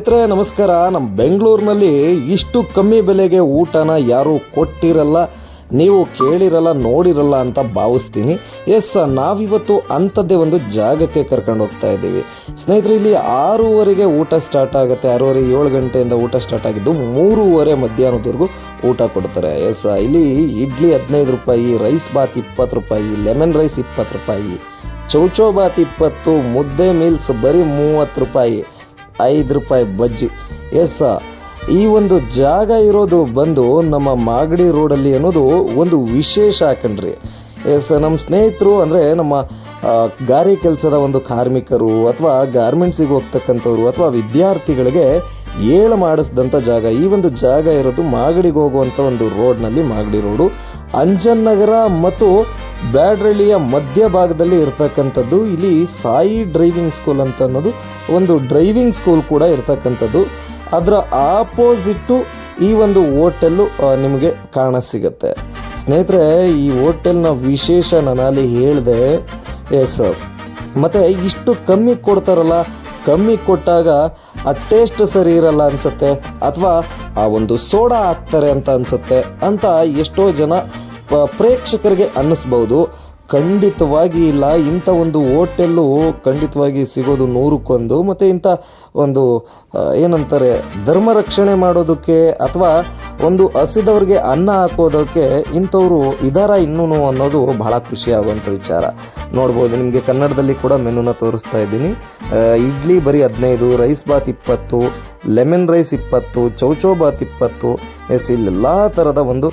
ಸ್ನೇಹಿತರೆ, ನಮಸ್ಕಾರ. ನಮ್ಮ ಬೆಂಗಳೂರಿನಲ್ಲಿ ಇಷ್ಟು ಕಮ್ಮಿ ಬೆಲೆಗೆ ಊಟನ ಯಾರು ಕೊಟ್ಟಿರಲ್ಲ, ನೀವು ಕೇಳಿರಲ್ಲ, ನೋಡಿರಲ್ಲ ಅಂತ ಭಾವಿಸ್ತೀನಿ. ಎಸ್, ನಾವಿವತ್ತು ಅಂಥದ್ದೇ ಒಂದು ಜಾಗಕ್ಕೆ ಕರ್ಕೊಂಡು ಹೋಗ್ತಾ ಇದ್ದೀವಿ. ಸ್ನೇಹಿತರೆ, ಇಲ್ಲಿ ಆರೂವರೆಗೆ ಊಟ ಸ್ಟಾರ್ಟ್ ಆಗುತ್ತೆ. ಆರೂವರೆ, ಏಳು ಗಂಟೆಯಿಂದ ಊಟ ಸ್ಟಾರ್ಟ್ ಆಗಿದ್ದು ಮೂರುವರೆ ಮಧ್ಯಾಹ್ನದವರೆಗೂ ಊಟ ಕೊಡ್ತಾರೆ. ಎಸ್, ಇಲ್ಲಿ ಇಡ್ಲಿ ಹದಿನೈದು ರೂಪಾಯಿ ರೈಸ್ ಬಾತ್ ಇಪ್ಪತ್ತು ರೂಪಾಯಿ ಲೆಮನ್ ರೈಸ್ ಇಪ್ಪತ್ತು ರೂಪಾಯಿ ಚೌಚೌ ಬಾತ್ ಇಪ್ಪತ್ತು, ಮುದ್ದೆ ಮೀಲ್ಸ್ ಬರೀ ಮೂವತ್ತು ರೂಪಾಯಿ. ಐದು ರೂಪಾಯಿ ಬಜ್ಜಿ. ಎಸ್ ಈ ಒಂದು ಜಾಗ ಇರೋದು ಬಂದು ನಮ್ಮ ಮಾಗಡಿ ರೋಡಲ್ಲಿ ಅನ್ನೋದು ಒಂದು ವಿಶೇಷ ಕಣ್ರಿ. ಎಸ್ ನಮ್ಮ ಸ್ನೇಹಿತರು ಅಂದರೆ ನಮ್ಮ ಗಾರಿ ಕೆಲಸದ ಒಂದು ಕಾರ್ಮಿಕರು ಅಥವಾ ಗಾರ್ಮೆಂಟ್ಸಿಗೆ ಹೋಗ್ತಕ್ಕಂಥವ್ರು ಅಥವಾ ವಿದ್ಯಾರ್ಥಿಗಳಿಗೆ ಏಳು ಮಾಡಿಸಿದಂಥ ಜಾಗ, ಈ ಒಂದು ಜಾಗ ಇರೋದು ಮಾಗಡಿಗೆ ಹೋಗುವಂಥ ಒಂದು ರೋಡ್ನಲ್ಲಿ ಮಾಗಡಿ ರೋಡು. ಅಂಜನ್ ನಗರ ಮತ್ತು ಬ್ಯಾಡ್ರಳ್ಳಿಯ ಮಧ್ಯಭಾಗದಲ್ಲಿ ಇರ್ತಕ್ಕಂಥದ್ದು. ಇಲ್ಲಿ ಸಾಯಿ ಡ್ರೈವಿಂಗ್ ಸ್ಕೂಲ್ ಅಂತ ಅನ್ನೋದು ಒಂದು ಡ್ರೈವಿಂಗ್ ಸ್ಕೂಲ್ ಕೂಡ ಇರ್ತಕ್ಕಂಥದ್ದು. ಅದರ ಆಪೋಸಿಟ್ಟು ಈ ಒಂದು ಹೋಟೆಲ್ಲು ನಿಮಗೆ ಕಾಣ ಸಿಗುತ್ತೆ ಸ್ನೇಹಿತರೆ, ಈ ಹೋಟೆಲ್ನ ವಿಶೇಷ ನಾನಲ್ಲಿ ಹೇಳಿದೆ, ಎಸ್ ಮತ್ತು ಇಷ್ಟು ಕಮ್ಮಿ ಕೊಡ್ತಾರಲ್ಲ, ಕಮ್ಮಿ ಕೊಟ್ಟಾಗ ಆ ಟೇಸ್ಟ್ ಸರಿ ಇರಲ್ಲ ಅನ್ಸುತ್ತೆ, ಅಥವಾ ಆ ಒಂದು ಸೋಡಾ ಹಾಕ್ತಾರೆ ಅಂತ ಅನ್ಸುತ್ತೆ ಅಂತ ಎಷ್ಟೋ ಜನ ಪ್ರೇಕ್ಷಕರಿಗೆ ಅನ್ನಿಸ್ಬೋದು. ಖಂಡಿತವಾಗಿ ಇಲ್ಲ. ಇಂಥ ಒಂದು ಹೋಟೆಲ್ಲು ಖಂಡಿತವಾಗಿ ಸಿಗೋದು ನೂರಕ್ಕೊಂದು. ಮತ್ತು ಇಂಥ ಒಂದು ಏನಂತಾರೆ, ಧರ್ಮ ರಕ್ಷಣೆ ಮಾಡೋದಕ್ಕೆ ಅಥವಾ ಒಂದು ಹಸಿದವ್ರಿಗೆ ಅನ್ನ ಹಾಕೋದಕ್ಕೆ ಇಂಥವ್ರು ಇದಾರ ಇನ್ನೂ ಅನ್ನೋದು ಬಹಳ ಖುಷಿ ಆಗುವಂಥ ವಿಚಾರ. ನೋಡ್ಬೋದು, ನಿಮಗೆ ಕನ್ನಡದಲ್ಲಿ ಕೂಡ ಮೆನುನ ತೋರಿಸ್ತಾ ಇದ್ದೀನಿ. ಇಡ್ಲಿ ಬರೀ ಹದಿನೈದು, ರೈಸ್ ಬಾತ್ ಇಪ್ಪತ್ತು, ಲೆಮನ್ ರೈಸ್ ಇಪ್ಪತ್ತು, ಚೌಚೌ ಬಾತ್ ಇಪ್ಪತ್ತು ಎಸ್ ಇಲ್ಲೆಲ್ಲ ಥರದ ಒಂದು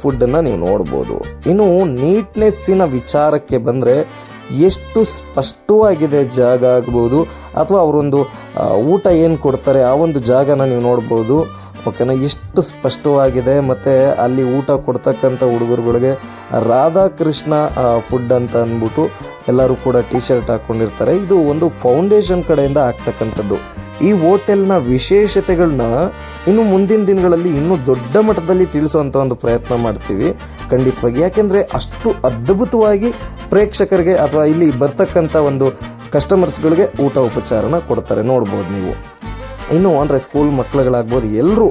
ಫುಡ್ಡನ್ನು ನೀವು ನೋಡ್ಬೋದು. ಇನ್ನು ನೀಟ್ನೆಸ್ಸಿನ ವಿಚಾರಕ್ಕೆ ಬಂದರೆ ಎಷ್ಟು ಸ್ಪಷ್ಟವಾಗಿದೆ ಜಾಗ ಆಗ್ಬೋದು, ಅಥವಾ ಅವರೊಂದು ಊಟ ಏನು ಕೊಡ್ತಾರೆ, ಆ ಒಂದು ಜಾಗನ ನೀವು ನೋಡ್ಬೋದು. ಓಕೆನಾ? ಎಷ್ಟು ಸ್ಪಷ್ಟವಾಗಿದೆ, ಮತ್ತು ಅಲ್ಲಿ ಊಟ ಕೊಡ್ತಕ್ಕಂಥ ಹುಡುಗರುಗಳಿಗೆ ರಾಧಾಕೃಷ್ಣ ಫುಡ್ ಅಂತ ಅಂದ್ಬಿಟ್ಟು ಎಲ್ಲರೂ ಕೂಡ ಟಿ ಶರ್ಟ್ ಹಾಕ್ಕೊಂಡಿರ್ತಾರೆ ಇದು ಒಂದು ಫೌಂಡೇಶನ್ ಕಡೆಯಿಂದ ಆಗ್ತಕ್ಕಂಥದ್ದು. ಈ ಹೋಟೆಲ್ನ ವಿಶೇಷತೆಗಳನ್ನ ಇನ್ನು ಮುಂದಿನ ದಿನಗಳಲ್ಲಿ ಇನ್ನೂ ದೊಡ್ಡ ಮಟ್ಟದಲ್ಲಿ ತಿಳಿಸುವಂಥ ಒಂದು ಪ್ರಯತ್ನ ಮಾಡ್ತೀವಿ. ಖಂಡಿತವಾಗಿ. ಯಾಕೆಂದರೆ ಅಷ್ಟು ಅದ್ಭುತವಾಗಿ ಪ್ರೇಕ್ಷಕರಿಗೆ ಅಥವಾ ಇಲ್ಲಿ ಬರ್ತಕ್ಕಂಥ ಒಂದು ಕಸ್ಟಮರ್ಸ್ಗಳಿಗೆ ಊಟ ಉಪಚಾರನ ಕೊಡ್ತಾರೆ. ನೋಡ್ಬೋದು ನೀವು. ಇನ್ನು ಅಂದರೆ ಸ್ಕೂಲ್ ಮಕ್ಕಳುಗಳಾಗ್ಬೋದು ಎಲ್ಲರೂ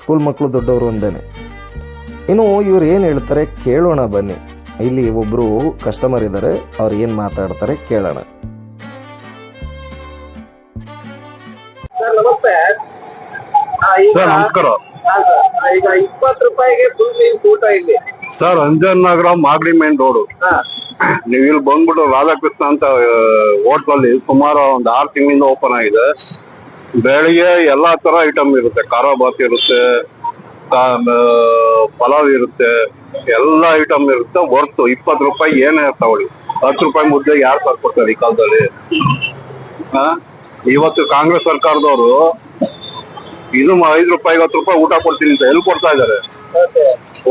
ಸ್ಕೂಲ್ ಮಕ್ಕಳು ದೊಡ್ಡವರು ಒಂದೇ ಇನ್ನು ಇವ್ರು ಏನು ಹೇಳ್ತಾರೆ ಕೇಳೋಣ ಬನ್ನಿ. ಇಲ್ಲಿ ಒಬ್ಬರು ಕಸ್ಟಮರ್ ಇದ್ದಾರೆ ಅವ್ರು ಏನು ಮಾತಾಡ್ತಾರೆ ಕೇಳೋಣ. ಸರ್ ನಮಸ್ಕಾರ. ಈಗ ಇಪ್ಪತ್ತು ರೂಪಾಯಿಗೆ ಫುಲ್ ಊಟ ಇಲ್ಲಿ. Sir Anjan Nagar Magadi main road. ನೀವು ಇಲ್ಲಿ ಬಂದ್ಬಿಟ್ಟು ರಾಧಾಕೃಷ್ಣ ಅಂತ ಹೋಟ್ಲಲ್ಲಿ ಸುಮಾರು ಒಂದು ಆರು ತಿಂಗಳಿಂದ ಓಪನ್ ಆಗಿದೆ. ಬೆಳಿಗ್ಗೆ ಎಲ್ಲಾ ತರ ಐಟಮ್ ಇರುತ್ತೆ. ಖಾರ ಬಾತ್ ಇರುತ್ತೆ ಪಲಾವ್ ಇರುತ್ತೆ ಎಲ್ಲ ಐಟಮ್ ಇರುತ್ತೆ. ಹೊರ್ತು ಇಪ್ಪತ್ ರೂಪಾಯಿ ಏನೇ ತಗೊಳ್ಳಿ ಹತ್ತು ರೂಪಾಯಿ ಮುದ್ದೆ ಯಾರು ತರ್ಕೊಡ್ತಾರೆ ಈ ಕಾಲದಲ್ಲಿ? ಇವತ್ತು ಕಾಂಗ್ರೆಸ್ ಸರ್ಕಾರದವರು ಇದು ಐದು ರೂಪಾಯಿ ಐವತ್ತು ರೂಪಾಯಿ ಊಟ ಕೊಡ್ತೀನಿ ಅಂತ ಎಲ್ಲಿ ಕೊಡ್ತಾ ಇದಾರೆ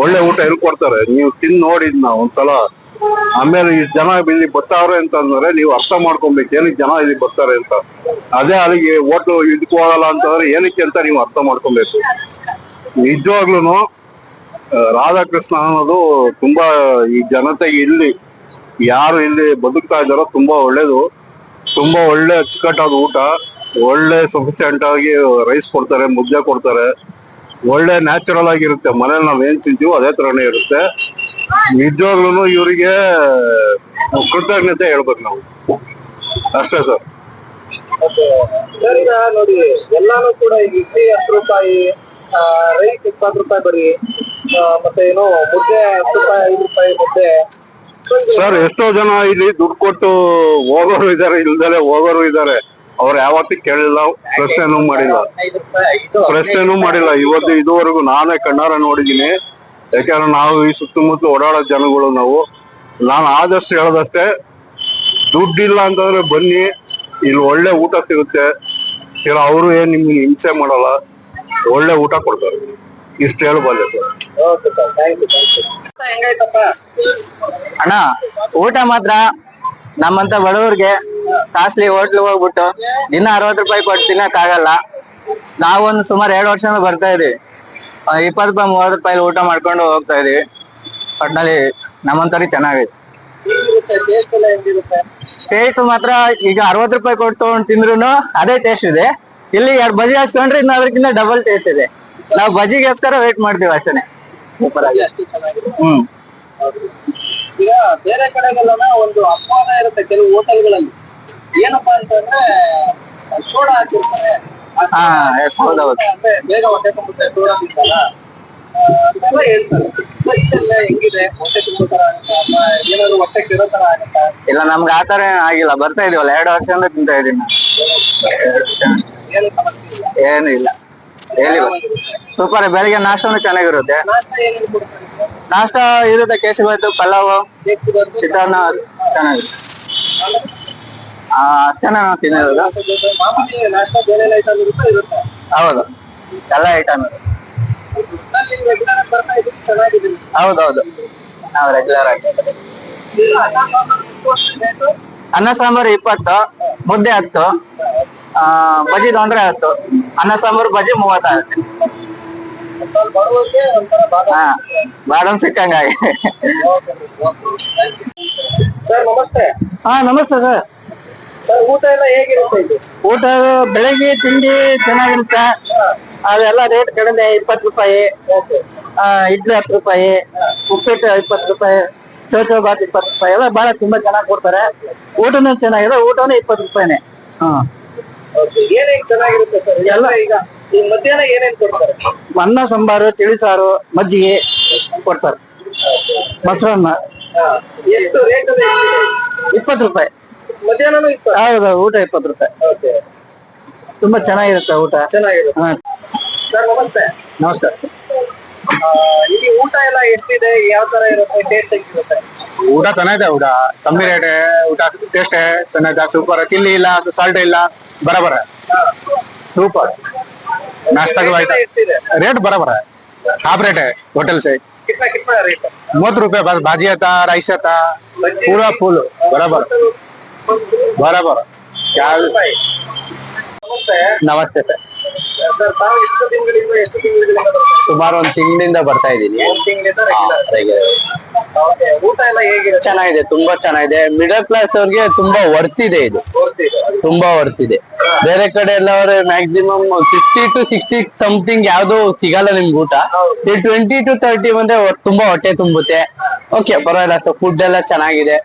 ಒಳ್ಳೆ ಊಟ ಎಲ್ಲಿ ಕೊಡ್ತಾರೆ. ನೀವು ತಿಂದು ನೋಡಿದ್ ನಾವು ಒಂದ್ಸಲ. ಆಮೇಲೆ ಈ ಜನ ಇಲ್ಲಿ ಬರ್ತಾವ್ರೆ ಅಂತಂದ್ರೆ ನೀವು ಅರ್ಥ ಮಾಡ್ಕೊಬೇಕು. ಏನಕ್ಕೆ ಜನ ಇಲ್ಲಿ ಬರ್ತಾರೆ ಅಂತ. ಅದೇ ಅಲ್ಲಿಗೆ ಓಟು ಇದಕ್ಕೆ ಹೋಗಲ್ಲ ಅಂತಂದ್ರೆ ಏನಕ್ಕೆ ಅಂತ ನೀವು ಅರ್ಥ ಮಾಡ್ಕೊಬೇಕು. ನಿಜವಾಗ್ಲೂ ರಾಧಾಕೃಷ್ಣ ಅನ್ನೋದು ತುಂಬಾ ಈ ಜನತೆ ಇಲ್ಲಿ ಯಾರು ಇಲ್ಲಿ ಬದುಕ್ತಾ ಇದ್ದಾರೋ ತುಂಬಾ ಒಳ್ಳೇದು. ತುಂಬಾ ಒಳ್ಳೆ ಅಚ್ಚುಕಟ್ಟಾದ ಊಟ. ಒಳ್ಳೆ ಸಫಿಷಿಯಂಟ್ ಆಗಿ ರೈಸ್ ಕೊಡ್ತಾರೆ ಮುದ್ದೆ ಕೊಡ್ತಾರೆ. ಒಳ್ಳೆ ನ್ಯಾಚುರಲ್ ಆಗಿರುತ್ತೆ. ಮನೇಲಿ ನಾವ್ ಏನ್ ತಿಂತೀವೋ ಅದೇ ತರನೇ ಇರುತ್ತೆ. ನಿಜವಾಗ್ಲೂ ಇವರಿಗೆ ಕೃತಜ್ಞತೆ ಹೇಳ್ಬೇಕು ನಾವು. ಅಷ್ಟೇ ಸರ್. ಸರ್ ಈಗ ನೋಡಿ ಎಲ್ಲಾನು ಕೂಡ ಈಗ ಇಡ್ಲಿ ಹತ್ತು ರೂಪಾಯಿ ರೈಸ್ ಇಪ್ಪತ್ತು ರೂಪಾಯಿ ಬರೀ ಮತ್ತೆ ಏನು ಮುದ್ದೆ ಹತ್ತು ರೂಪಾಯಿ ಐದು ರೂಪಾಯಿ ಮುದ್ದೆ. ಸರ್ ಎಷ್ಟೋ ಜನ ಇಲ್ಲಿ ದುಡ್ಡು ಕೊಟ್ಟು ಹೋಗೋರು ಇದಾರೆ ಇಲ್ದಲೆ ಹೋಗೋರು ಇದಾರೆ ಅವ್ರು ಯಾವತ್ತೂ ಕೇಳಿಲ್ಲ ಪ್ರಶ್ನೆನೂ ಮಾಡಿಲ್ಲ. ಪ್ರಶ್ನೆನು ಮಾಡಿಲ್ಲ. ಇವತ್ತು ಇದುವರೆಗೂ ನಾನೇ ಕಣ್ಣಾರ ನೋಡಿದ್ದೀನಿ. ಯಾಕಂದ್ರೆ ನಾವು ಈ ಸುತ್ತಮುತ್ತ ಓಡಾಡೋ ಜನಗಳು ನಾವು. ನಾನು ಆದಷ್ಟು ಹೇಳದಷ್ಟೇ ದುಡ್ಡಿಲ್ಲ ಅಂತಂದ್ರೆ ಬನ್ನಿ ಇಲ್ಲಿ ಒಳ್ಳೆ ಊಟ ಸಿಗುತ್ತೆ. ಇಲ್ಲ ಅವರು ಏನ್ ನಿಮ್ಗೆ ಹಿಂಸೆ ಮಾಡಲ್ಲ ಒಳ್ಳೆ ಊಟ ಕೊಡ್ತಾರೆ. ಇಷ್ಟು ಹೇಳಬಲ್ಲೆ sir. Okay sir thank you thank you ಹೆಂಗಾಯ್ತಪ್ಪ ಅಣ್ಣ ಊಟ ಮಾತ್ರ ನಮ್ಮಂತ ಬಡವ್ರಿಗೆ ಕಾಸ್ಟ್ಲಿ ಹೋಟ್ಲ್ ಹೋಗ್ಬಿಟ್ಟು ದಿನ ಅರವತ್ತು ರೂಪಾಯಿ ಕೊಟ್ಟು ತಿನ್ನಕ್ ಆಗಲ್ಲ. ನಾವೊಂದು ಸುಮಾರು ಎರಡು ವರ್ಷ ಬರ್ತಾ ಇದೀವಿ. ಇಪ್ಪತ್ತು ರೂಪಾಯಿ ಮೂವತ್ತು ರೂಪಾಯಿ ಊಟ ಮಾಡ್ಕೊಂಡು ಹೋಗ್ತಾ ಇದೀವಿ. ಒಟ್ನಲ್ಲಿ ನಮ್ಮಂತವ್ರಿಗೆ ಚೆನ್ನಾಗಿದೆ. ಟೇಸ್ಟ್ ಮಾತ್ರ ಈಗ ಅರವತ್ತು ರೂಪಾಯಿ ಕೊಟ್ಟು ತಗೊಂಡ್ ತಿಂದ್ರು ಅದೇ ಟೇಸ್ಟ್ ಇದೆ. ಇಲ್ಲಿ ಎರಡು ಬಜಿ ಹಾಕ್ಸ್ಕೊಂಡ್ರೆ ಇನ್ನು ಅದಕ್ಕಿಂತ ಡಬಲ್ ಟೇಸ್ಟ್ ಇದೆ. ನಾವು ಬಜಿಗೋಸ್ಕರ ವೇಟ್ ಮಾಡ್ತೀವಿ ಅಷ್ಟೇ ಸೂಪರ್ ಆಗಿ ಹ್ಮ್. ಬೇರೆ ಕಡೆಗೆಲ್ಲ ಒಂದು ಅಪವಾದ ಇರುತ್ತೆ ಕೆಲವು ಹೋಟೆಲ್ಗಳಲ್ಲಿ. ಏನಪ್ಪಾ ಅಂತಂದ್ರೆ ಸೋಡಾ ಹಾಕಿರ್ತಾರೆ. ಅಂದ್ರೆ ಬೇಗ ಹೊಟ್ಟೆ ತುಂಬುತ್ತೆ ಸೋಡಾ ತಿಂತಲ್ಲ ಅಂತೆಲ್ಲ ಹೇಳ್ತಾರೆ. ಇದೆಲ್ಲ ಹೆಂಗಿದೆ? ಹೊಟ್ಟೆ ತುಂಬೋ ತರ ಆಗುತ್ತಾ? ಅಥವಾ ಏನಾದ್ರು ಹೊಟ್ಟೆ ಕೆಡೋ ತರ ಆಗುತ್ತಾ? ಇಲ್ಲ ನಮ್ಗೆ ಆ ತರ ಆಗಿಲ್ಲ. ಬರ್ತಾ ಇದೀವಲ್ಲ? ಎರಡು ವರ್ಷದಿಂದ ತಿಂತಾ ಇದೀನಿ. ಏನು ಸಮಸ್ಯೆ ಇಲ್ಲ. ಏನು ಇಲ್ಲ. ಏನಿಲ್ಲ ಸೂಪರ್ ಬೆಳಿಗ್ಗೆ ನಾಷ್ಟಾನು ಚೆನ್ನಾಗಿರುತ್ತೆ. ನಾಷ್ಟ ಇರುತ್ತೆ ಕೇಸರಿಬಾತು ಪಲಾವ್ ಚಿತ್ರಾನ್ನ ಚೆನ್ನಾಗಿರುತ್ತೆ. ನಾವು ತಿನ್ನೋದು. ಮಾಮೂಲಿ ನಾಷ್ಟ ಬೇರೆ ಐಟಮ್ ಇರುತ್ತೆ ಇರುತ್ತೆ? ಹೌದು. ಎಲ್ಲ ಐಟಮ್ ಹೌದೌದು. ನಾವು ರೆಗ್ಯುಲರ್ ಆಗಿ. ಅನ್ನ ಸಾಂಬಾರ್ ಇಪ್ಪತ್ತು ಮುದ್ದೆ ಹತ್ತು ಆ ಬಜಿ ತೊಂದ್ರೆ ಹತ್ತು. ಅನ್ನ ಸಾಂಬಾರ್ ಬಜಿ ಮೂವತ್ತಾಗುತ್ತೆ ಒಟ್ನಲ್ಲಿ ಬಡವರಿಗೆ ಒಂಥರ ಭಾಗ ಹಾ ಸಿಕ್ಕಂಗಾಗಿ ಸರ್ ನಮಸ್ತೆ. ಹಾ ನಮಸ್ತೆ ಸರ್. ಸರ್ ಊಟ ಎಲ್ಲ ಹೇಗಿರುತ್ತೆ ಇದು? ಊಟ ಬೆಳಿಗ್ಗೆ ತಿಂಡಿ ಚೆನ್ನಾಗಿರುತ್ತೆ. ಅದೆಲ್ಲ ರೇಟ್ ಕಡಿಮೆ ಇಪ್ಪತ್ತು ರೂಪಾಯಿ. ಆ, ಇಡ್ಲಿ ಹತ್ತು ರೂಪಾಯಿ ಉಪ್ಪಿಟ್ಟು ಇಪ್ಪತ್ತು ರೂಪಾಯಿ ಚೌಚೌ ಬಾತ್ ಇಪ್ಪತ್ತು ರೂಪಾಯಿ ಎಲ್ಲ ಬಹಳ ತುಂಬಾ ಚೆನ್ನಾಗಿ ಕೊಡ್ತಾರೆ. ಊಟನೂ ಚೆನ್ನಾಗಿದೆ ಊಟನೂ ಇಪ್ಪತ್ತು ರೂಪಾಯಿನೇ. ಹಾ. ಏನೇನ್ ಚೆನ್ನಾಗಿರುತ್ತೆ ಸರ್? ಎಲ್ಲ ಈಗ? ಈ ಮಧ್ಯಾಹ್ನ ಏನೇನ್ ಕೊಡ್ತಾರೆ? ಅನ್ನ ಸಾಂಬಾರು ತಿಳಿಸಾರು ಮಜ್ಜಿಗೆ ಕೊಡ್ತಾರೆ. ಮೊಸರನ್ನ. ಹಾ. ಎಷ್ಟು ರೇಟ್ ಇಪ್ಪತ್ತು ರೂಪಾಯಿ. ಮಧ್ಯಾಹ್ನನೂ ಇಪ್ಪತ್ತು? ಹೌದು ಊಟ ಇಪ್ಪತ್ತು ರೂಪಾಯಿ. ಓಕೆ. ತುಂಬಾ ಚೆನ್ನಾಗಿರುತ್ತೆ ಊಟ. ಚೆನ್ನಾಗಿರುತ್ತೆ. ಹಾ. ಸರ್ ನಮಸ್ತೆ. ನಮಸ್ಕಾರ ಆ, ಇಲ್ಲಿ ಊಟ ಎಲ್ಲ ಎಷ್ಟಿದೆ? ಯಾವ ತರ ಇರುತ್ತೆ? ಟೇಸ್ಟ್ ಹೆಂಗಿರುತ್ತೆ? ಊಟ ಚೆನ್ನಾಗಿದೆ ಊಟ. ಕಮ್ಮಿ ರೇಟ್ ಊಟ ಟೇಸ್ಟ್ ಚೆನ್ನಾಗಿದೆ. ಸೂಪರ್ ಚಿಲ್ಲಿ ಇಲ್ಲ ಸಾಲ್ಟ್ ಇಲ್ಲ. ಬರಬರ. ಸೂಪರ್ नाश्ता का भाई रेट बराबर है हाफ रेट है होटल से कितना कितना रेट बहुत रुपये बस भाजी आता राइस आता. पूरा फुल बराबर. बराबर. क्या नमस्ते. सर ಸರ್ ಸರ್ ತಾವು ಎಷ್ಟು ತಿಂಗಳಿಂದ ಎಷ್ಟು ತಿಂಗಳಿಂದ ಸುಮಾರು ಒಂದ್ ತಿಂಗಳಿಂದ ಬರ್ತಾ ಇದ್ದೀನಿ. ಒಂದ್ ತಿಂಗಳಿಂದ ರೆಗ್ಯುಲರ್ ಓಕೆ ಊಟ ಎಲ್ಲ ಹೇಗಿರುತ್ತೆ ಚೆನ್ನಾಗಿದೆ ತುಂಬಾ ಚೆನ್ನಾಗಿದೆ. ಮಿಡಲ್ ಕ್ಲಾಸ್ ಅವ್ರಿಗೆ ತುಂಬಾ ವರ್ತ್ ಇದೆ ಇದು. ತುಂಬಾ ವರ್ತ್ ಇದೆ. ಬೇರೆ ಕಡೆ ಎಲ್ಲ ಅವ್ರೆ maximum sixty to sixty something ಯಾವ್ದು ಸಿಗಲ್ಲ ನಿಮ್ಗೆ ಊಟ. ಈ ಟ್ವೆಂಟಿ ಟು ತರ್ಟಿ ಬಂದ್ರೆ ತುಂಬಾ ಹೊಟ್ಟೆ ತುಂಬುತ್ತೆ. ಓಕೆ ಪರವಾಗಿಲ್ಲ ಫುಡ್ ಎಲ್ಲ ಚೆನ್ನಾಗಿದೆ.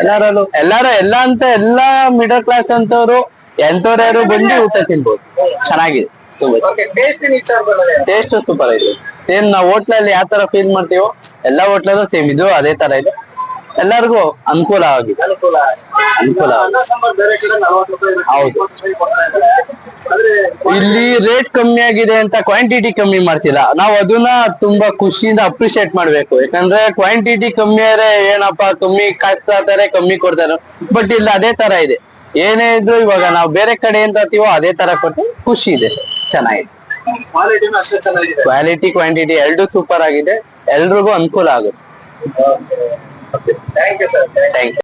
ಎಲ್ಲರಲ್ಲೂ ಎಲ್ಲಾರು ಎಲ್ಲ ಅಂತ ಎಲ್ಲಾ ಮಿಡಲ್ ಕ್ಲಾಸ್ ಅಂತವ್ರು ಎಂತವ್ರು ಬಂದು ಊಟ ತಿನ್ಬೋದು. ಚೆನ್ನಾಗಿದೆ. ಟೇಸ್ಟ್ ಸೂಪರ್ ಇದೆ ಸೇಮ್ ನಾವು ಹೋಟ್ಲಲ್ಲಿ ಯಾವ ತರ ಫೀಲ್ ಮಾಡ್ತೀವೋ ಎಲ್ಲಾ ಹೋಟ್ಲಲ್ಲೂ ಸೇಮ್ ಇದು ಅದೇ ತರ ಇದೆ. ಎಲ್ಲರಿಗೂ ಅನುಕೂಲ ಆಗಿದೆ. ಅನುಕೂಲ ಹೌದು. ಇಲ್ಲಿ ರೇಟ್ ಕಮ್ಮಿ ಆಗಿದೆ ಅಂತ ಕ್ವಾಂಟಿಟಿ ಕಮ್ಮಿ ಮಾಡ್ತಿಲ್ಲ. ನಾವು ಅದನ್ನ ತುಂಬಾ ಖುಷಿಯಿಂದ ಅಪ್ರಿಶಿಯೇಟ್ ಮಾಡ್ಬೇಕು. ಯಾಕಂದ್ರೆ ಕ್ವಾಂಟಿಟಿ ಕಮ್ಮಿ ಆದ್ರೆ ಏನಪ್ಪಾ ಕಮ್ಮಿ ಕಾಸ್ತಾರೆ ಕಮ್ಮಿ ಕೊಡ್ತಾರೆ. ಬಟ್ ಇಲ್ಲ ಅದೇ ತರ ಇದೆ. ಏನೇ ಇದ್ರು ಇವಾಗ ನಾವು ಬೇರೆ ಕಡೆ ಏನ್ ತರ್ತೀವೋ ಅದೇ ತರ ಕೊಟ್ಟು ಖುಷಿ ಇದೆ. ಚೆನ್ನಾಗಿದೆ. ಕ್ವಾಲಿಟಿನೂ ಅಷ್ಟೇ ಚೆನ್ನಾಗಿದೆ. ಕ್ವಾಲಿಟಿ ಕ್ವಾಂಟಿಟಿ ಎರಡು ಸೂಪರ್ ಆಗಿದೆ. ಎಲ್ರಿಗೂ ಅನುಕೂಲ ಆಗುತ್ತೆ. Thank you sir thank you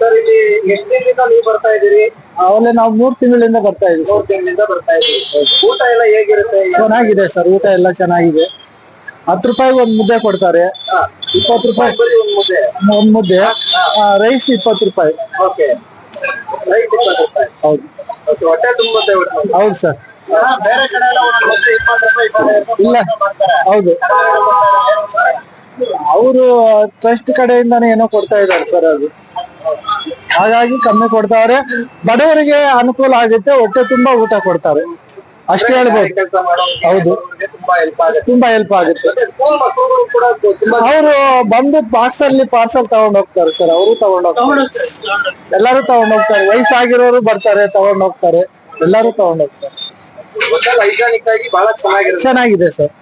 sir ಇಲ್ಲಿ ಎಷ್ಟು ದಿನದಿಂದ ನೀವು ಬರ್ತಾ ಇದ್ದೀರಿ? ಅವಲ್ಲೇ ನಾವು ಮೂರ್ ತಿಂಗಳಿಂದ ಬರ್ತಾ ಇದೀವಿ ಮೂರು ತಿಂಗಳಿಂದ ಬರ್ತಾ ಇದೀವಿ ಊಟ ಎಲ್ಲ ಹೇಗಿರುತ್ತೆ? ಚೆನ್ನಾಗಿದೆ ಸರ್ ಊಟ ಎಲ್ಲ ಚೆನ್ನಾಗಿದೆ. ಹತ್ತು ರೂಪಾಯಿ ಒಂದ್ ಮುದ್ದೆ ಕೊಡ್ತಾರೆ. ಇಪ್ಪತ್ತು ರೂಪಾಯಿ. ಒಂದು ಮುದ್ದೆ. ಒಂದ್ ಮುದ್ದೆ. ರೈಸ್ ಇಪ್ಪತ್ತು ರೂಪಾಯಿ ಓಕೆ ರೈಸ್ ಇಪ್ಪತ್ತು ರೂಪಾಯಿ. ಹೌದು. ಸರ್. ಇಲ್ಲ. ಹೌದು. ಅವರು ಟ್ರಸ್ಟ್ ಕಡೆಯಿಂದಾನೇ ಏನೋ ಕೊಡ್ತಾ ಇದ್ದಾರೆ ಸರ್ ಅದು. ಹಾಗಾಗಿ ಕಮ್ಮಿ ಕೊಡ್ತಾರೆ. ಬಡವರಿಗೆ ಅನುಕೂಲ ಆಗುತ್ತೆ ಹೊಟ್ಟೆ ತುಂಬಾ ಊಟ ಕೊಡ್ತಾರೆ. ಅಷ್ಟೇ ಹೇಳ್ಬೋದು. ಹೌದು. ತುಂಬಾ ಹೆಲ್ಪ್ ಆಗುತ್ತೆ. ಅವರು ಬಂದು ಬಾಕ್ಸ್ ಅಲ್ಲಿ ಪಾರ್ಸಲ್ ತಗೊಂಡ್ ಹೋಗ್ತಾರೆ ಸರ್ ಅವರು ತಗೊಂಡ್ ಹೋಗ್ತಾರೆ. ಎಲ್ಲರೂ ತಗೊಂಡ್ ಹೋಗ್ತಾರೆ. ವಯಸ್ಸಾಗಿರೋರು ಬರ್ತಾರೆ ತಗೊಂಡ್ ಹೋಗ್ತಾರೆ. ಎಲ್ಲರೂ ತಗೊಂಡ್ ಹೋಗ್ತಾರೆ. ಚೆನ್ನಾಗಿದೆ sir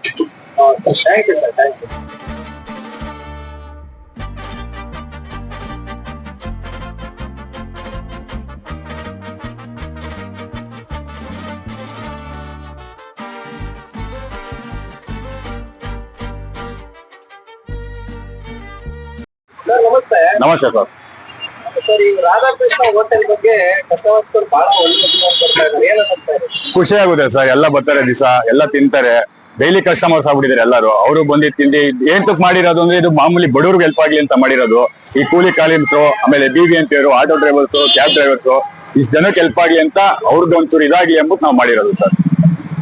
thank you sir thank you sir ನಮಸ್ತೆ. ನಮಸ್ತೆ ಸರ್. ಸರ್ ಈ ರಾಧಾಕೃಷ್ಣ ಹೋಟೆಲ್ ಬಗ್ಗೆ ಕಸ್ಟಮರ್ಸ್ ಬಹಳ ಒಳ್ಳೆ ಖುಷಿ ಆಗುತ್ತೆ ಸರ್. ಎಲ್ಲ ಬರ್ತಾರೆ ದಿವಸ ಎಲ್ಲ ತಿಂತಾರೆ. ಡೈಲಿ ಕಸ್ಟಮರ್ಸ್ ಆಗ್ಬಿಟ್ಟಿದ್ದಾರೆ ಎಲ್ಲರೂ. ಅವರು ಬಂದು ತಿಂಡಿ ಏನ್ ತುಕ್ ಮಾಡಿರೋದು ಅಂದ್ರೆ ಇದು ಮಾಮೂಲಿ ಬಡವ್ರಿಗೆ ಹೆಲ್ಪ್ ಆಗ್ಲಿ ಅಂತ ಮಾಡಿರೋದು. ಈ ಕೂಲಿ ಕಾಲಿಂತರು ಆಮೇಲೆ B B M auto drivers cab drivers ಇಷ್ಟು ಜನಕ್ಕೆ ಹೆಲ್ಪ್ ಆಗ್ಲಿ ಅಂತ ಅವ್ರದ್ದು ಒಂಚೂರು ಇದಾಗ್ಲಿ ಎಂಬುದು ನಾವು ಮಾಡಿರೋದು ಸರ್.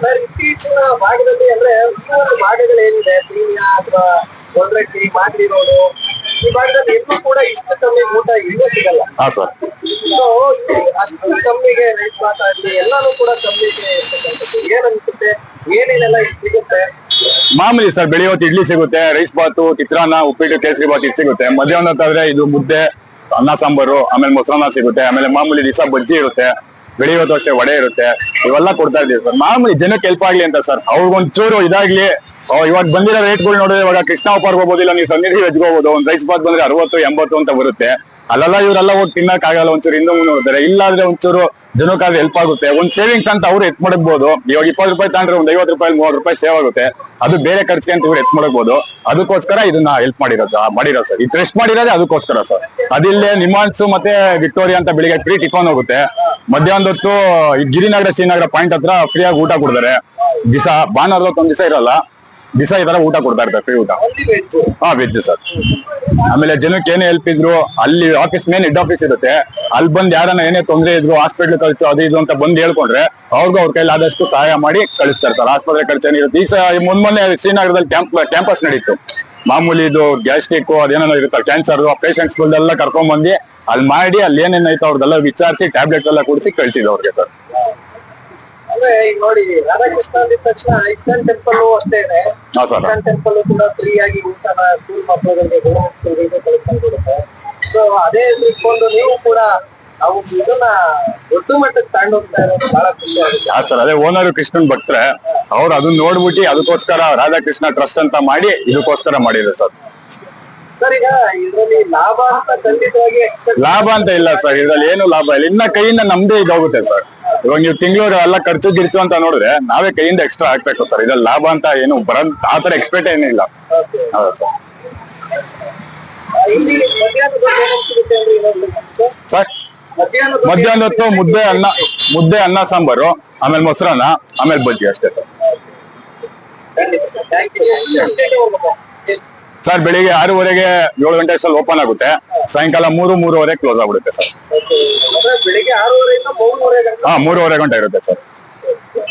ಸರ್ ಇತ್ತೀಚಿನ ಭಾಗದಲ್ಲಿ ಅಂದ್ರೆ ಭಾಗಗಳು ಏನಿದೆ ಅಥವಾ ರೋಡು ಈ ಭಾಗದಲ್ಲಿ ಎಲ್ಲೂ ಕೂಡ ಇಷ್ಟು ಕಮ್ಮಿ ಊಟ ಇಲ್ಲೇ ಸಿಗಲ್ಲ. ಹಾ ಸರ್ ಸೊ ಇಲ್ಲಿ ಅಷ್ಟು ಕಮ್ಮಿಗೆ ರೈಟ್ ಮಾತಾಡಿ ಎಲ್ಲಾನು ಕೂಡ ಕಮ್ಮಿಗೆ ಏನ್ ಅನ್ಸುತ್ತೆ? ಏನೇನೆಲ್ಲ ಸಿಗುತ್ತೆ? ಮಾಮೂಲಿ ಸರ್ ಹೊತ್ತು ಇಡ್ಲಿ ಸಿಗುತ್ತೆ ರೈಸ್ ಬಾತು ಚಿತ್ರಾನ್ನ ಉಪ್ಪಿಟ್ಟು ಕೇಸರಿ ಬಾತ್ ಇದು ಸಿಗುತ್ತೆ. ಮಧ್ಯಾಹ್ನ ಹೊತ್ತಾದ್ರೆ ಇದು ಮುದ್ದೆ ಅನ್ನ ಸಾಂಬಾರು ಆಮೇಲೆ ಮೊಸರನ್ನ ಸಿಗುತ್ತೆ. ಆಮೇಲೆ ಮಾಮೂಲಿ ದಿವಸ ಬಜ್ಜಿ ಇರುತ್ತೆ. ಹೊತ್ತು ಅಷ್ಟೇ ವಡೆ ಇರುತ್ತೆ. ಇವೆಲ್ಲ ಕೊಡ್ತಾ ಇದ್ದೀವಿ ಸರ್ ಮಾಮೂಲಿ ಜನಕ್ಕೆ ಹೆಲ್ಪ್ ಆಗ್ಲಿ ಅಂತ ಸರ್ ಅವ್ರಿಗೊಂಚೂರು ಇದಾಗ್ಲಿ ಇವಾಗ ಬಂದಿರೋ ರೇಟ್ಗಳು ನೋಡಿದ್ರೆ ಇವಾಗ ಕೃಷ್ಣ ಉಪಾರ್ ಹೋಗ್ಬೋದು ಇಲ್ಲ ನೀವು ಸನ್ನಿಧಿ ಹೆಚ್ಕೋಬಹುದು ಒಂದ್ ರೈಸ್ ಬಾತ್ ಬಂದ್ರೆ ಅರವತ್ತು, ಎಂಬತ್ತು ಅಂತ ಬರುತ್ತೆ. ಅಲ್ಲೆಲ್ಲ ಇವರೆಲ್ಲ ಹೋಗಿ ತಿನ್ನಕ್ ಆಗಲ್ಲ ಒಂಚೂರು ಹಿಂದೆ ಮುಂದೆ ಹೋಗ್ತಾರೆ ಇಲ್ಲಾಂದ್ರೆ ಒಂಚೂರು ಜನಕ್ಕಾಗಿ ಹೆಲ್ಪ್ ಆಗುತ್ತೆ. ಒಂದ್ ಸೇವಿಂಗ್ಸ್ ಅಂತ ಅವ್ರು ಎತ್ ಮಾಡಬಹುದು ಇವಾಗ ಇಪ್ಪತ್ತು ರೂಪಾಯಿ ತಾಂಡ್ರೆ ಒಂದ್ ಐವತ್ತು ರೂಪಾಯಿ, ಮೂವತ್ತು ರೂಪಾಯಿ ಸೇವ್ ಆಗುತ್ತೆ. ಅದು ಬೇರೆ ಖರ್ಚಿಗೆ ಅಂತ ಇವ್ರು ಎತ್ ಮಾಡಬಹುದು ಅದಕ್ಕೋಸ್ಕರ ಇದನ್ನ ಹೆಲ್ಪ್ ಮಾಡಿರೋದು ಮಾಡಿರೋದು ಸರ್. ಇದು ರೆಸ್ಟ್ ಮಾಡಿರೋದೇ ಅದಕ್ಕೋಸ್ಕರ ಸರ್. ಅದಿಲ್ಲೇ ನಿಮಾನ್ಸು ಮತ್ತೆ ವಿಕ್ಟೋರಿಯಾ ಅಂತ ಬೆಳಿಗ್ಗೆ ಫ್ರೀ ಟಿಫನ್ ಹೋಗುತ್ತೆ. ಮಧ್ಯಾಹ್ನದ ಹೊತ್ತು ಗಿರಿನಗರ ಶ್ರೀನಗರ ಪಾಯಿಂಟ್ ಹತ್ರ ಫ್ರೀಯಾಗಿ ಊಟ ಕೊಡ್ತಾರೆ. ದಿವಸ ಭಾನುವಾರದ ಒಂದ್ ದಿವಸ ಇರಲ್ಲ. ದಿವಸ ಈ ತರ ಊಟ ಕೊಡ್ತಾ ಇರ್ತಾರೆ ಫ್ರೀ ಊಟ. ಹಾ ವೆಜ್ ಸರ್. ಆಮೇಲೆ ಜನಕ್ಕೆ ಏನೇ ಹೆಲ್ಪ್ ಇದ್ರು ಅಲ್ಲಿ ಆಫೀಸ್ ಮೇನ್ ಹೆಡ್ ಆಫೀಸ್ ಇರುತ್ತೆ. ಅಲ್ಲಿ ಬಂದ್ ಯಾರನ್ನ ಏನೇ ತೊಂದರೆ ಇದ್ರು ಹಾಸ್ಪಿಟ್ಲ್ ಖರ್ಚು ಅದು ಇದು ಅಂತ ಬಂದ್ ಹೇಳ್ಕೊಂಡ್ರೆ ಅವ್ರಿಗೂ ಅವ್ರ ಕೈಲಿ ಆದಷ್ಟು ಸಹಾಯ ಮಾಡಿ ಕಳಿಸ್ತಾರೆ ಸರ್ ಆಸ್ಪತ್ರೆ ಖರ್ಚು ಏನಿರುತ್ತೆ. ಈಗ ಮೊನ್ನೆ ಮೊನ್ನೆ ಶ್ರೀನಗರದಲ್ಲಿ ಕ್ಯಾಂಪ್ ಕ್ಯಾಂಪಸ್ ನಡೀತು. ಮಾಮೂಲಿ ಇದು ಗ್ಯಾಸ್ಟ್ರಿಕ್ ಅದೇನೋ ಇರುತ್ತೆ ಕ್ಯಾನ್ಸರ್ ಆ ಪೇಷಂಟ್ಸ್ ಎಲ್ಲ ಕರ್ಕೊಂಡ್ ಬಂದು ಅಲ್ಲಿ ಮಾಡಿ ಅಲ್ಲಿ ಏನೇನಾಯ್ತು ಅವ್ರದ್ದೆಲ್ಲ ವಿಚಾರಿಸಿ ಟ್ಯಾಬ್ಲೆಟ್ಸ್ ಎಲ್ಲ ಕೊಡಿಸಿ ಕಳ್ಸಿದ್ರು ಅವ್ರಿಗೆ ಸರ್. ಅಂದ್ರೆ ಈಗ ನೋಡಿ ರಾಧಾಕೃಷ್ಣ ಅಂದಿದ ತಕ್ಷಣ ಇಸ್ಕಾನ್ ಟೆಂಪಲ್ ಅಷ್ಟೇ ಇದೆ. ಹಾ ಸರ್. ಇಸ್ಕಾನ್ ಟೆಂಪಲ್ ಕೂಡ ಫ್ರೀ ಆಗಿ ಊಟನ ಸ್ಕೂಲ್ ಮಕ್ಕಳಿಗೆ ಗೌರ್ಮೆಂಟ್ ಕಳಿಸ್ಕೊಂಡು ಕೊಡುತ್ತೆ ಸೊ ಅದೇ ಇಟ್ಕೊಂಡು ನೀವು ಕೂಡ ಅವು ಇದನ್ನ ದೊಡ್ಡ ಮಟ್ಟಕ್ಕೆ ತಗೊಂಡು ಹೋಗ್ತಾ ಇರೋದು ಬಹಳ ಖುಷಿ ಆಗುತ್ತೆ. ಹಾ ಸರ್. ಅದೇ ಓನರ್ ಕೃಷ್ಣನ್ ಭಕ್ತರೆ ಅವ್ರು ಅದನ್ನ ನೋಡ್ಬಿಟ್ಟು ಅದಕ್ಕೋಸ್ಕರ ರಾಧಾಕೃಷ್ಣ ಟ್ರಸ್ಟ್ ಅಂತ ಮಾಡಿ ಇದಕ್ಕೋಸ್ಕರ ಮಾಡಿದ್ರು ಸರ್. ಲಾಭ ಅಂತ ಇಲ್ಲ ಸರ್ ಇದ್ರಲ್ಲಿ ಏನು ಲಾಭ ಇಲ್ಲ. ಇನ್ನ ಕೈಯಿಂದ ನಮ್ದೇ ಇದಾಗುತ್ತೆ ಸರ್. ಇವಾಗ ನೀವು ತಿಂಗಳು ಎಲ್ಲ ಖರ್ಚು ಗಿರ್ಚು ಅಂತ ನೋಡಿದ್ರೆ ನಾವೇ ಕೈಯಿಂದ ಎಕ್ಸ್ಟ್ರಾ ಹಾಕ್ಬೇಕು ಸರ್. ಇದ್ರಲ್ಲಿ ಲಾಭ ಅಂತ ಏನು ಬರ ಆ ತರ ಎಕ್ಸ್ಪೆಕ್ಟ್ ಏನಿಲ್ಲ. ಹೌದಾ ಸರ್. ಸರ್ ಮಧ್ಯಾಹ್ನ ಹೊತ್ತು ಮುದ್ದೆ ಅನ್ನ ಮುದ್ದೆ ಅನ್ನ ಸಾಂಬಾರು ಆಮೇಲೆ ಮೊಸರನ್ನ ಆಮೇಲೆ ಬಜ್ಜಿ ಅಷ್ಟೇ ಸರ್. ಸರ್ ಬೆಳಿಗ್ಗೆ ಆರೂವರೆಗೆ ಏಳು ಗಂಟೆ ಅಷ್ಟಲ್ಲಿ ಓಪನ್ ಆಗುತ್ತೆ. ಸಾಯಂಕಾಲ ಮೂರು ಮೂರುವರೆ ಕ್ಲೋಸ್ ಆಗ್ಬಿಡುತ್ತೆ ಸರ್ ಹಾ ಮೂರುವರೆ ಗಂಟೆ ಇರುತ್ತೆ ಸರ್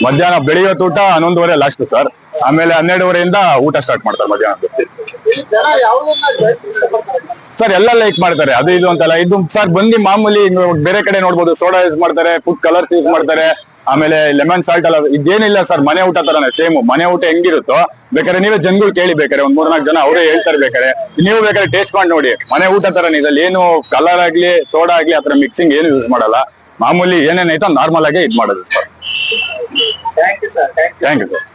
ಮಧ್ಯಾಹ್ನ ಬೆಳಿಗ್ಗೆ ಊಟ ಹನ್ನೊಂದುವರೆ ಲಾಸ್ಟ್ ಸರ್ ಆಮೇಲೆ ಹನ್ನೆರಡುವರೆಯಿಂದ ಊಟ ಸ್ಟಾರ್ಟ್ ಮಾಡ್ತಾರೆ ಮಧ್ಯಾಹ್ನ. ಸರ್ ಎಲ್ಲ ಲೈಕ್ ಮಾಡ್ತಾರೆ. ಅದು ಇದು ಅಂತಲ್ಲ. ಇದು ಸರ್ ಬಂದು ಮಾಮೂಲಿ ಬೇರೆ ಕಡೆ ನೋಡ್ಬೋದು. ಸೋಡಾ ಯೂಸ್ ಮಾಡ್ತಾರೆ ಫುಡ್ ಕಲರ್ಸ್ ಯೂಸ್ ಮಾಡ್ತಾರೆ. ಆಮೇಲೆ ಲೆಮನ್ ಸಾಲ್ಟ್ ಎಲ್ಲ ಇದೇನಿಲ್ಲ ಸರ್ ಮನೆ ಊಟ ತರನೇ ಸೇಮ್ ಮನೆ ಊಟ ಹೆಂಗಿರುತ್ತೋ ಬೇಕಾದ್ರೆ ನೀವೇ ಜನಗಳು ಕೇಳಿ ಬೇಕಾರೆ ಒಂದ್ ಮೂರ್ನಾಲ್ಕು ಜನ ಅವರೇ ಹೇಳ್ತಾರೆ ಬೇಕಾರೆ ನೀವು ಬೇಕಾದ್ರೆ ಟೇಸ್ಟ್ ಮಾಡಿ ನೋಡಿ. ಮನೆ ಊಟ ತರನೇ ಇದ್ರಲ್ಲಿ ಏನು ಕಲರ್ ಆಗ್ಲಿ ಸೋಡಾ ಆಗ್ಲಿ ಆತರ ಮಿಕ್ಸಿಂಗ್ ಏನು ಯೂಸ್ ಮಾಡಲ್ಲ. ಮಾಮೂಲಿ ಏನೇನೈತೋ ನಾರ್ಮಲ್ ಆಗಿ ಇದು ಮಾಡೋದು sir thank you sir sir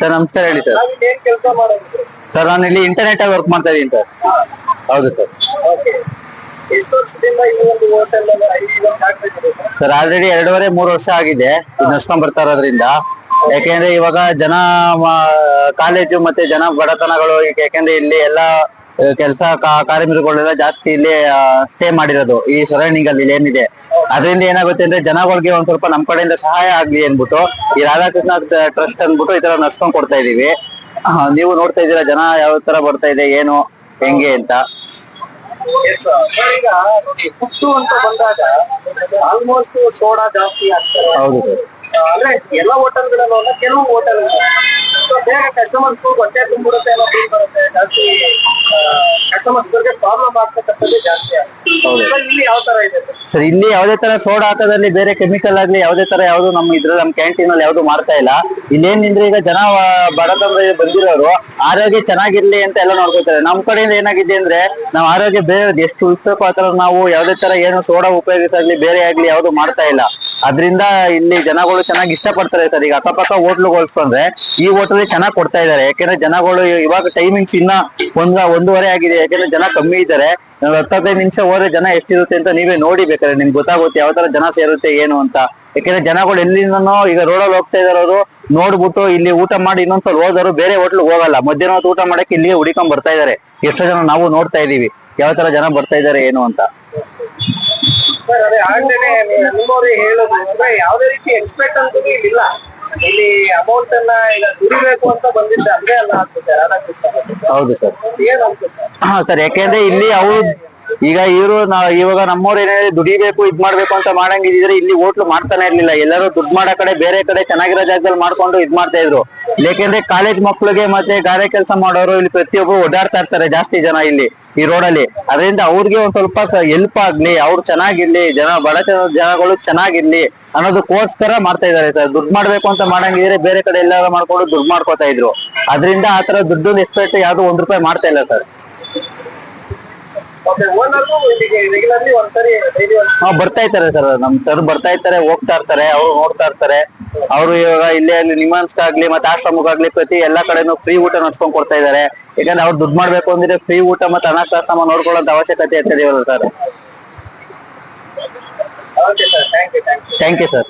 sir ನಮಸ್ಕಾರ ಹೇಳಿ ಸರ್ ನಾವು ಏನ್ ಕೆಲಸ ಮಾಡೋದು ಸರ್ ನಾನು ಇಲ್ಲಿ ಇಂಟರ್ನೆಟ್ ಆಗಿ ವರ್ಕ್ ಮಾಡ್ತಾ ಇದ್ದೀನಿ ಸರ್ ಹೌದು ಸರ್ ಓಕೆ ಎಷ್ಟು ವರ್ಷದಿಂದ ಈ ಒಂದು ಹೋಟೆಲ್ ಸರ್ ಆಲ್ರೆಡಿ ಎರಡೂವರೆ, ಮೂರು ವರ್ಷ ಆಗಿದೆ. ನಡ್ಸ್ಕೊಂಡ್ ಬರ್ತಾ ಇರೋದ್ರಿಂದ. ಯಾಕೆಂದ್ರೆ ಇವಾಗ ಜನ ಕಾಲೇಜು ಮತ್ತೆ ಜನ ಬಡತನಗಳು, ಯಾಕೆಂದ್ರೆ ಇಲ್ಲಿ ಎಲ್ಲ ಕೆಲಸ ಕಾರ್ಮಿಕಗಳೆಲ್ಲ ಜಾಸ್ತಿ ಇಲ್ಲಿ ಸ್ಟೇ ಮಾಡಿರೋದು. ಈ ಸರೌಂಡಿಂಗ್ ಅಲ್ಲಿ ಏನಿದೆ. ಅದರಿಂದ ಏನಾಗುತ್ತೆ ಅಂದ್ರೆ ಜನಗಳಿಗೆ ಒಂದ್ ಸ್ವಲ್ಪ ನಮ್ ಕಡೆಯಿಂದ ಸಹಾಯ ಆಗ್ಲಿ ಅನ್ಬಿಟ್ಟು ಈ ರಾಧಾಕೃಷ್ಣ ಟ್ರಸ್ಟ್ ಅನ್ಬಿಟ್ಟು ಈ ತರ ನಡ್ಸ್ಕೊಂಡ್ ಕೊಡ್ತಾ ಇದೀವಿ. ನೀವು ನೋಡ್ತಾ ಇದ್ದೀರಾ, ಜನ ಯಾವ ತರ ಬರ್ತಾ ಇದೆ, ಏನು, ಹೆಂಗೆ ಅಂತ. ಸರ್ ಈಗ ಫುಡ್ಡು ಅಂತ ಬಂದಾಗ ಆಲ್ಮೋಸ್ಟ್ ಸೋಡಾ ಜಾಸ್ತಿ ಆಗ್ತಾರೆ ಹೌದು ಸರ್ ಅಂದ್ರೆ ಎಲ್ಲ ಹೋಟೆಲ್ಗಳಲ್ಲೂ ಅಲ್ಲ ಕೆಲವು ಹೋಟೆಲ್ ಬೇಗ ಕಸ್ಟಮರ್ಸ್ ಹೊಟ್ಟೆ ತುಂಬಿಡುತ್ತೆ ಅನ್ನೋ ಫೀಲ್ ಬರುತ್ತೆ. ಜಾಸ್ತಿ ಕಸ್ಟಮರ್ಸ್ ಗಳಿಗೆ ಪ್ರಾಬ್ಲಮ್ ಆಗ್ತಕ್ಕಂಥದ್ದು ಜಾಸ್ತಿ ಆಗುತ್ತೆ. ಸರ್, ಇಲ್ಲಿ ಯಾವ ತರ ಇದೆ? ಸರ್ ಇಲ್ಲಿ ಯಾವುದೇ ತರ ಸೋಡಾ ಹಾಕೋದ್ರಲ್ಲಿ ಬೇರೆ ಕೆಮಿಕಲ್ ಆಗ್ಲಿ ಯಾವುದೇ ತರ ಯಾವ್ದು ನಮ್ಮ ಇದ್ರಲ್ಲಿ ನಮ್ಮ ಕ್ಯಾಂಟೀನ್ ಅಲ್ಲಿ ಯಾವ್ದು ಮಾಡ್ತಾ ಇಲ್ಲ. ಇಲ್ಲೇನಿದ್ರೆ ಈಗ ಜನ ಬಡತನದಲ್ಲಿ ಬಂದಿರೋರು ಆರೋಗ್ಯ ಚೆನ್ನಾಗಿರ್ಲಿ ಅಂತ ಎಲ್ಲ ನೋಡ್ಕೊತಾರೆ. ನಮ್ ಕಡೆಯಿಂದ ಏನಾಗಿದೆ ಅಂದ್ರೆ ನಾವು ಆರೋಗ್ಯ ಬೇರೆ ಎಷ್ಟು ಉಳಿಸ್ಬೇಕು ಆತರ ತರ ನಾವು ಯಾವುದೇ ತರ ಏನು ಸೋಡಾ ಉಪಯೋಗಿಸಾಗ್ಲಿ ಬೇರೆ ಆಗ್ಲಿ ಯಾವ್ದು ಮಾಡ್ತಾ ಇಲ್ಲ. ಅದ್ರಿಂದ ಇಲ್ಲಿ ಜನಗಳು ಚೆನ್ನಾಗಿ ಇಷ್ಟಪಡ್ತಾರೆ ಸರ್. ಈಗ ಅಕ್ಕಪಕ್ಕ ಹೋಟ್ಲು ಹೋಲ್ಸ್ಕೊಂಡ್ರೆ ಈ ಹೋಟೆಲ್ ಚೆನ್ನಾಗಿ ಕೊಡ್ತಾ ಇದ್ದಾರೆ. ಯಾಕೆಂದ್ರೆ ಜನಗಳು ಇವಾಗ ಟೈಮಿಂಗ್ಸ್ ಇನ್ನ ಒಂದ್, ಒಂದೂವರೆ ಆಗಿದೆ. ಯಾಕೆಂದ್ರೆ ಜನ ಕಮ್ಮಿ ಇದ್ದಾರೆ. ಹತ್ತೈದು ನಿಮಿಷ ಹೋದ್ರೆ ಜನ ಎಷ್ಟಿರುತ್ತೆ ಅಂತ ನೀವೇ ನೋಡಿ ಬೇಕಾದ್ರೆ ನಿಮ್ಗೆ ಗೊತ್ತಾಗುತ್ತೆ ಯಾವ ತರ ಜನ ಸೇರುತ್ತೆ ಏನು ಅಂತ. ಯಾಕೆಂದ್ರೆ ಜನಗಳು ಎಲ್ಲಿಂದನೋ ಈಗ ರೋಡಲ್ಲಿ ಹೋಗ್ತಾ ಇದಾರವರು ನೋಡ್ಬಿಟ್ಟು ಇಲ್ಲಿ ಊಟ ಮಾಡಿ ಇನ್ನೊಂದ್ಸಲ ಹೋದರು ಬೇರೆ ಹೋಟ್ಲ್ ಹೋಗಲ್ಲ. ಮಧ್ಯಾಹ್ನ ಹೊತ್ತು ಊಟ ಮಾಡಕ್ಕೆ ಇಲ್ಲಿಗೆ ಹುಡಿಕೊಂಡ್ ಬರ್ತಾ ಇದಾರೆ ಎಷ್ಟೋ ಜನ ನಾವು ನೋಡ್ತಾ ಇದೀವಿ ಯಾವ ತರ ಜನ ಬರ್ತಾ ಇದಾರೆ ಏನು ಅಂತ. ಸರ್ ಅದೇ ಆಗ್ಲೇನೆ ನಿಮ್ಮವ್ರು ಹೇಳೋದು ಅಂದ್ರೆ ಯಾವುದೇ ರೀತಿ ಎಕ್ಸ್ಪೆಕ್ಟ್ ಅಂತೂ ಇಲ್ಲ ಇಲ್ಲಿ ಅಮೌಂಟ್ ಅನ್ನ ಈಗ ದುಡಿಬೇಕು ಅಂತ ಬಂದಿದ್ದೆ ಅದೇ ಅಲ್ಲ ಅನ್ಸುತ್ತೆ ರಾಧಾಕೃಷ್ಣ ಹೌದು ಸರ್. ಏನ್ ಅನ್ಸುತ್ತೆ? ಹಾ ಸರ್ ಯಾಕೆಂದ್ರೆ ಇಲ್ಲಿ ಅವ್ರು ಈಗ ಇವರು ನಾವ್ ಇವಾಗ ನಮ್ಮವ್ರು ಏನಾದ್ರೆ ದುಡಿಬೇಕು ಇದ್ ಮಾಡ್ಬೇಕು ಅಂತ ಮಾಡಂಗಿದ್ರೆ ಇಲ್ಲಿ ಹೋಟ್ಲು ಮಾಡ್ತಾನೆ ಇರ್ಲಿಲ್ಲ. ಎಲ್ಲರೂ ದುಡ್ಡು ಮಾಡೋ ಕಡೆ ಬೇರೆ ಕಡೆ ಚೆನ್ನಾಗಿರೋ ಜಾಗದಲ್ಲಿ ಮಾಡ್ಕೊಂಡು ಇದ್ ಮಾಡ್ತಾ ಇದ್ರು. ಯಾಕೆಂದ್ರೆ ಕಾಲೇಜ್ ಮಕ್ಳಿಗೆ ಮತ್ತೆ ಗಾರೆ ಕೆಲಸ ಮಾಡೋರು ಇಲ್ಲಿ ಪ್ರತಿಯೊಬ್ರು ಓಡಾಡ್ತಾ ಇರ್ತಾರೆ ಜಾಸ್ತಿ ಜನ ಇಲ್ಲಿ. ಈ ರೋಡಲ್ಲಿ. ಅದರಿಂದ ಅವ್ರಿಗೆ ಒಂದ್ ಸ್ವಲ್ಪ ಹೆಲ್ಪ್ ಆಗ್ಲಿ ಅವ್ರು ಚೆನ್ನಾಗಿರ್ಲಿ ಜನ ಬಡ ಜನ- ಜನಗಳು ಚೆನ್ನಾಗಿರ್ಲಿ ಅನ್ನೋದಕ್ಕೋಸ್ಕರ ಮಾಡ್ತಾ ಇದಾರೆ ಸರ್. ದುಡ್ಡು ಮಾಡ್ಬೇಕು ಅಂತ ಮಾಡಂಗಿದ್ರೆ ಬೇರೆ ಕಡೆ ಎಲ್ಲಾರು ಮಾಡ್ಕೊಂಡು ದುಡ್ಡು ಮಾಡ್ಕೋತಾ ಇದ್ರು. ಅದರಿಂದ ಆತರ ದುಡ್ಡು ಎಕ್ಸ್ಪೆಕ್ಟ್ ಯಾವ್ದು ಒಂದ್ ರೂಪಾಯಿ ಮಾಡ್ತಾ ಇಲ್ಲ ಸರ್. ಹಾ ಬರ್ತಾ ಇರ್ತಾರೆ ಸರ್. ನಮ್ ಸರ್ ಬರ್ತಾ ಇರ್ತಾರೆ ಹೋಗ್ತಾ ಇರ್ತಾರೆ ಅವ್ರು ನೋಡ್ತಾ ಇರ್ತಾರೆ. ಅವ್ರು ಇವಾಗ ಇಲ್ಲೇ ಅಲ್ಲಿ ನಿಮಾನ್ಸ್ಗಾಗ್ಲಿ ಮತ್ತೆ ಆಶ್ರಮಕ್ಕಾಗ್ಲಿ ಪ್ರತಿ ಎಲ್ಲಾ ಕಡೆನೂ ಫ್ರೀ ಊಟ ನಡ್ಸ್ಕೊಂಡ್ ಕೊಡ್ತಾ ಇದಾರೆ ಯಾಕಂದ್ರೆ ಅವ್ರು ದುಡ್ಡು ಮಾಡ್ಬೇಕು ಅಂದ್ರೆ ಫ್ರೀ ಊಟ ಮತ್ತೆ ಅನಾಥಾಶ್ರಮ ನೋಡ್ಕೊಳ್ಳೋಂತ ಅವಶ್ಯಕತೆ ಇರ್ತದೆ ಸರ್ ಥ್ಯಾಂಕ್ ಯು ಸರ್